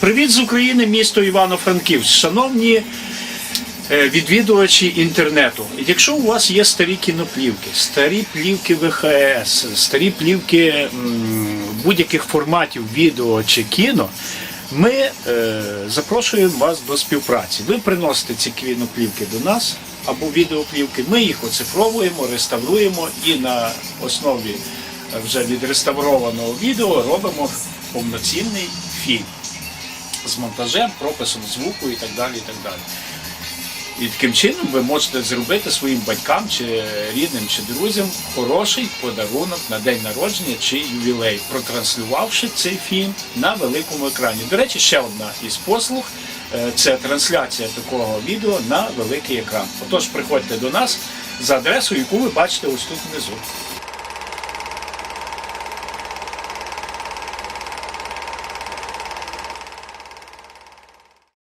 Привіт з України, місто Івано-Франківськ. Шановні е, відвідувачі інтернету. Якщо у вас є старі кіноплівки, старі плівки ВХС, старі плівки будь-яких форматів відео чи кіно, ми е, запрошуємо вас до співпраці. Ви приносите ці кіноплівки до нас або відеоплівки, ми їх оцифровуємо, реставруємо і на основі вже відреставрованого відео робимо повноцінний фільм з монтажем, прописом звуку і так далі. І так далі. І таким чином ви можете зробити своїм батькам чи рідним чи друзям хороший подарунок на день народження чи ювілей, протранслювавши цей фільм на великому екрані. До речі, ще одна із послуг е, це трансляція такого відео на великий екран. Отож, приходьте до нас за адресою, яку ви бачите ось тут внизу.